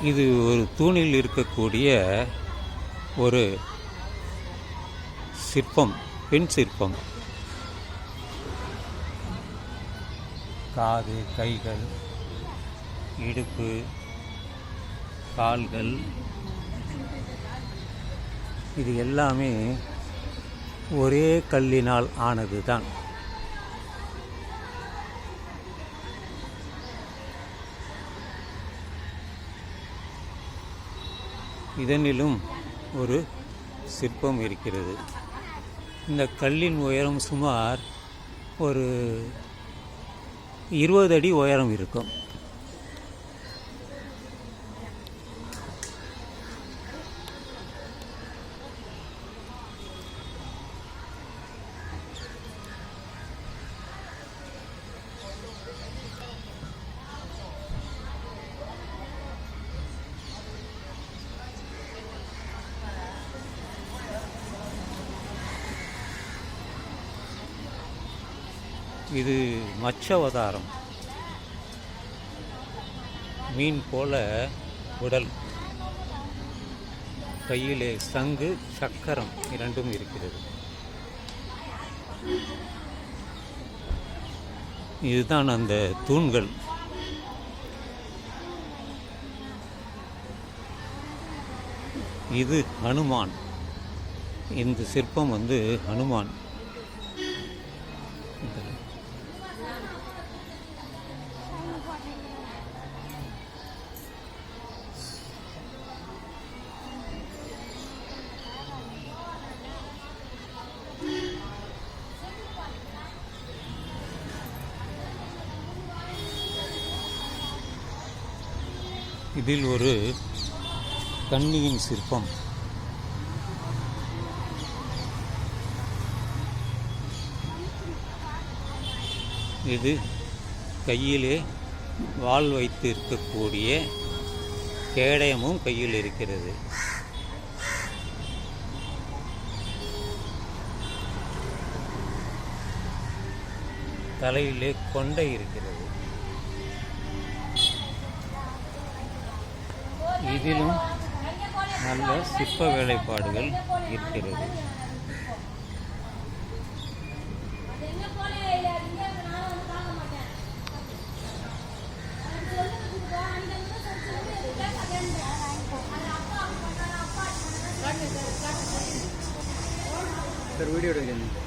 இது ஒரு தூணில் இருக்கக்கூடிய ஒரு சிற்பம் பெண் சிற்பம். காது கைகள் இடுப்பு கால்கள். இது எல்லாமே ஒரே கல்லினால் ஆனது தான் இதனிலும் ஒரு சிற்பம் இருக்கிறது. இந்த கல்லின் உயரம் சுமார் ஒரு இருபது அடி உயரம் இருக்கும். இது மச்சவதாரம். மீன் போல உடல். கையிலே சங்கு சக்கரம் இரண்டும் இருக்கிறது. இதுதான் அந்த தூண்கள். இது ஹனுமான். இந்த சிற்பம் வந்து ஹனுமான். இதில் ஒரு கன்னியின் சிற்பம். இது கையிலே வாள் வைத்து இருக்கக்கூடிய கேடயமும் கையில் இருக்கிறது. தலையிலே கொண்டை இருக்கிறது. இதிலும் நல்ல சிற்ப வேலைப்பாடுகள் இருக்கிறது. വീഡിയോ എടുക്കുന്നുണ്ട്.